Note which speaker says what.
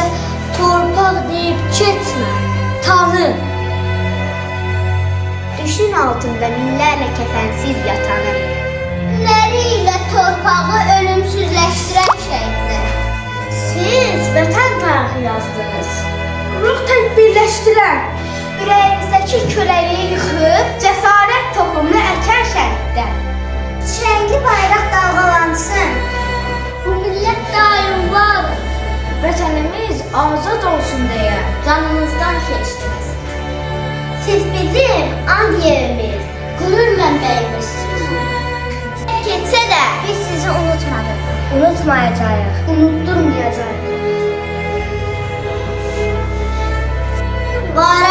Speaker 1: bize torpak deyip çetme, tanı. Düşün altında millerle kefensiz yatanı.
Speaker 2: Neriyle torpağı ölümsüzleştiren şeydir.
Speaker 1: Siz vətən tarixi yazdınız. Ruh tək birləşdirən
Speaker 2: ürəyimizdəki kölə
Speaker 1: Vətənimiz azad olsun deyə canınızdan keçdiniz.
Speaker 2: Siz bizim an yerimiz, qürur mənbəyimizsiniz. Keçsə də biz sizi unutmadıq.
Speaker 1: Unutmayacağıq, unutturmayacağıq.
Speaker 2: Bayraqları